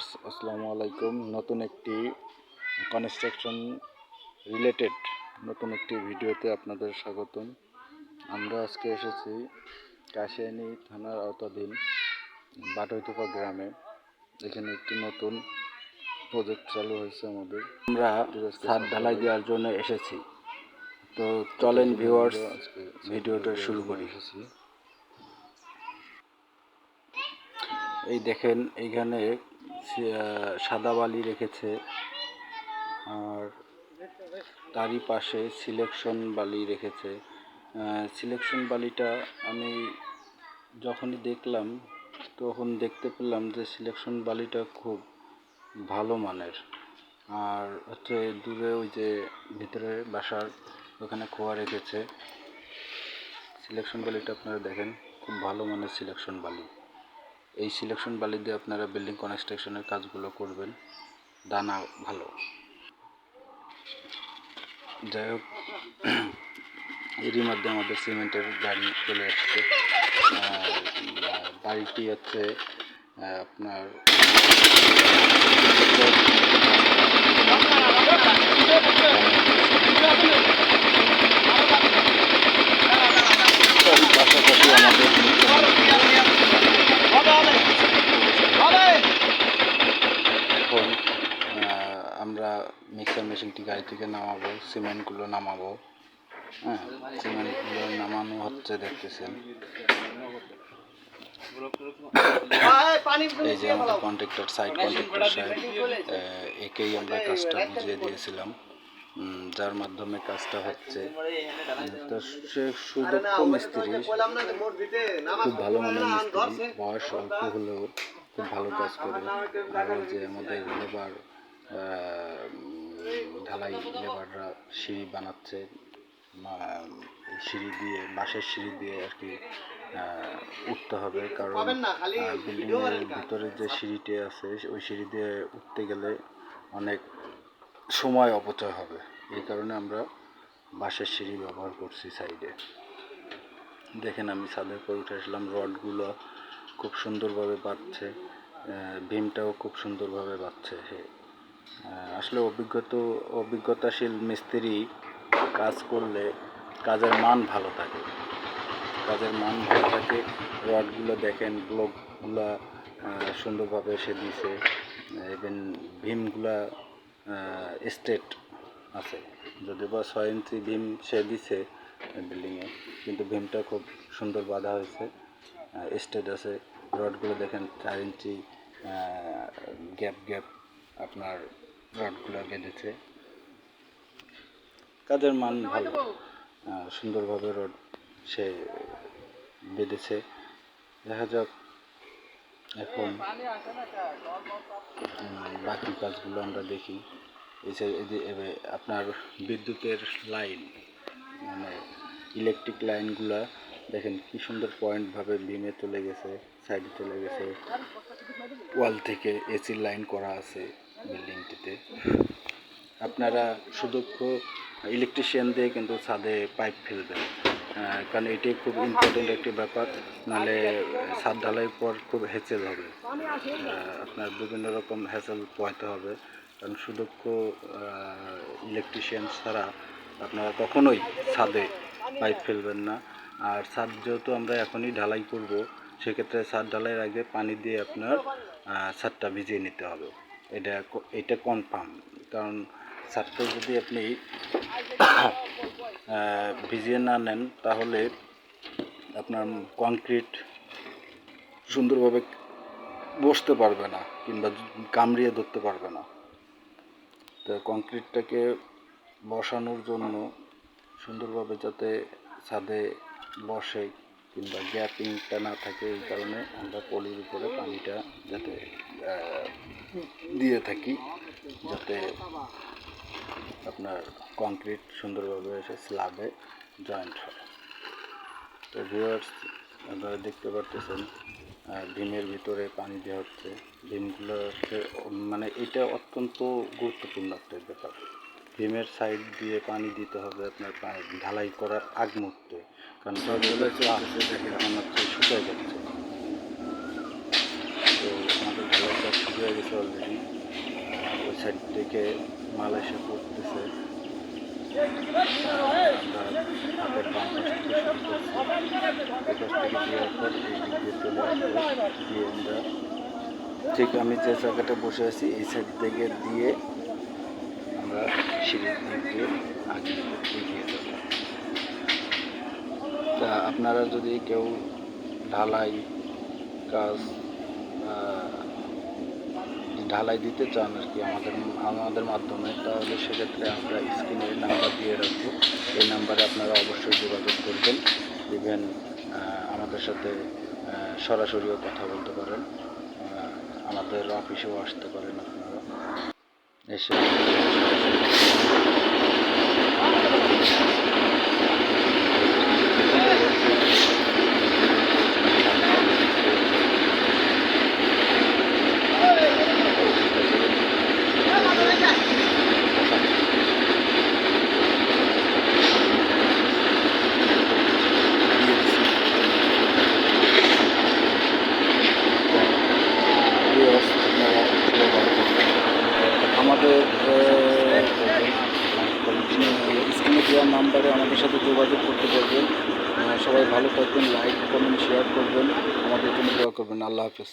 আসসালামু আলাইকুম। নতুন একটি কনস্ট্রাকশন রিলেটেড নতুন একটি ভিডিওতে আপনাদের স্বাগতম। আমরা আজকে এসেছি কাশিয়ানি থানার আওতাধীন বাটৈতুপা গ্রামে। এখানে একটি নতুন প্রজেক্ট চালু হয়েছে আমাদের। আমরা ছাদ ঢালাই দেওয়ার জন্য এসেছি। তো চলেন ভিউয়ার্স ভিডিওটা শুরু করে। এসেছি। এই দেখেন এইখানে সাদা বালি রেখেছে। আর তারই পাশে সিলেকশন বালি রেখেছে। সিলেকশন বালিটা আমি যখনই দেখলাম, তখন দেখতে পেলাম যে সিলেকশন বালিটা খুব ভালো মানের। আর হচ্ছে দূরে ওই যে ভিতরে বাসার ওখানে খোয়া রেখেছে। সিলেকশন বালিটা আপনারা দেখেন, খুব ভালো মানের সিলেকশন বালি। এই সিলেকশন বালি দিয়ে আপনারা বিল্ডিং কনস্ট্রাকশনের কাজগুলো করবেন। দানা ভালো। যাই হোক এরই মধ্যে আমাদের সিমেন্টের গাড়ি চলে আসছে। বাড়িটি হচ্ছে আপনার পাশাপাশি আমাদের এখন আহ, আমরা মিক্সার গাড়ি থেকে নামাবো সিমেন্টগুলো নামাবো হ্যাঁ সিমেন্টগুলো নামানো হচ্ছে দেখতেছেন এই যে আমাদের কন্ট্রাক্টর সাইড কন্ট্রাক্টর সাহেব একেই আমরা কাজটা বুঝিয়ে দিয়েছিলাম যার মাধ্যমে কাজটা হচ্ছে সে সুদক্ষ মিস্ত্রি খুব ভালো মানের মিস্ত্রি বয়স অল্প হলেও খুব ভালো কাজ করে আর যে আমাদের লেবার ঢালাই লেবাররা সিঁড়ি বানাচ্ছে সিঁড়ি দিয়ে বাঁশের সিঁড়ি দিয়ে আর কি উঠতে হবে। কারণ বিল্ডিং এর ভিতরে যে সিঁড়িটি আছে ওই সিঁড়ি দিয়ে উঠতে গেলে অনেক সময় অপচয় হবে। এই কারণে আমরা বাঁশের সিঁড়ি ব্যবহার করছি সাইডে। দেখেন আমি ছাদের উপর উঠে আসলাম রডগুলো খুব সুন্দরভাবে বাঁধছে আহ, ভীমটাও খুব সুন্দরভাবে বাঁধছে। আহ, আসলে অভিজ্ঞতা, অভিজ্ঞতাশীল মিস্ত্রি কাজ করলে কাজের মান ভালো থাকে। কাজের মান ভালো থাকে, রডগুলো দেখেন, ব্লকগুলো সুন্দরভাবে সে দিছে ইভেন ভীমগুলা স্টেট আছে। যদি বা ছয় ইঞ্চি ভীম সে দিছে বিল্ডিংয়ে কিন্তু ভীমটা খুব সুন্দর বাঁধা হয়েছে স্টেট আছে। রডগুলো দেখেন চার ইঞ্চি গ্যাপ গ্যাপ আপনার রডগুলো বেঁধেছে কাজের মান ভালো সুন্দরভাবে রড সে বেঁধেছে দেখা যাক এখন বাকি কাজগুলো আমরা দেখি এই যে এই আপনার বিদ্যুতের লাইন মানে ইলেকট্রিক লাইনগুলা দেখেন কি সুন্দর পয়েন্টভাবে বিমে চলে গেছে সাইডে চলে গেছে ওয়াল থেকে এসির লাইন করা আছে বিল্ডিংটিতে। আপনারা সুদক্ষ ইলেকট্রিশিয়ান দিয়ে কিন্তু ছাদে পাইপ ফেলবেন। কারণ এটি খুব ইম্পর্টেন্ট একটি ব্যাপার, নাহলে ছাদ ঢালাই পর খুব হেঁচেল হবে। আপনার বিভিন্ন রকম হ্যাসেল পোয়াতে হবে। কারণ সুদক্ষ ইলেকট্রিশিয়ান ছাড়া আপনারা কখনোই ছাদে পাইপ ফেলবেন না। আর ছাদ যেহেতু আমরা এখনই ঢালাই করব, সেক্ষেত্রে ছাদ ঢালাইয়ের আগে পানি দিয়ে আপনার ছাদটা ভিজিয়ে নিতে হবে। এটা এটা কনফার্ম কারণ ছাদটা যদি আপনি ভিজিয়ে না নেন, তাহলে আপনার কংক্রিট সুন্দরভাবে বসতে পারবে না, কিংবা কামড়িয়ে ধরতে পারবে না। তো কংক্রিটটাকে বসানোর জন্য সুন্দরভাবে যাতে ছাদে বসে, কিংবা গ্যাপিংটা না থাকে, এই কারণে আমরা পলির উপরে পানিটা যাতে দিয়ে থাকি যাতে আপনার কংক্রিট সুন্দরভাবে এসে স্ল্যাবে জয়েন্ট হয়। তো ভিউয়ার্স আপনারা দেখতে পারতেছেন ভীমের ভিতরে পানি দেওয়া হচ্ছে। ভীমগুলো হচ্ছে মানে এটা অত্যন্ত গুরুত্বপূর্ণ একটা ব্যাপার। ভীমের সাইড দিয়ে পানি দিতে হবে আপনার পানি ঢালাই করার আগ মুহূর্তে। কারণ জলগুলো আসছে দেখে মনে হচ্ছে শুকিয়ে যাচ্ছে। শুকিয়ে গেছে অলরেডি ওই সাইড থেকে মাল এসে পড়তেছে ঠিক আমি যে জায়গাটা বসে আছি, এই সাইড থেকে দিয়ে আমরা সিঁড়ির দিক দিয়ে আগে এগিয়ে যাব। তা আপনারা যদি কেউ ঢালাই কাজ ঢালাই দিতে চান আর কি আমাদের আমাদের মাধ্যমে, তাহলে সেক্ষেত্রে আমরা স্ক্রিনের নাম্বার দিয়ে রাখব। এই নাম্বারে আপনারা অবশ্যই যোগাযোগ করবেন। ইভেন আমাদের সাথে সরাসরিও কথা বলতে পারেন। আমাদের অফিসেও আসতে পারেন আপনারা। এসে স্ক্রিনে দেওয়া নাম্বারে আমাদের সাথে যোগাযোগ করতে পারবেন। সবাই ভালো থাকবেন লাইক কমেন্ট শেয়ার করবেন। আমাদের জন্য দোয়া করবেন। আল্লাহ হাফেজ।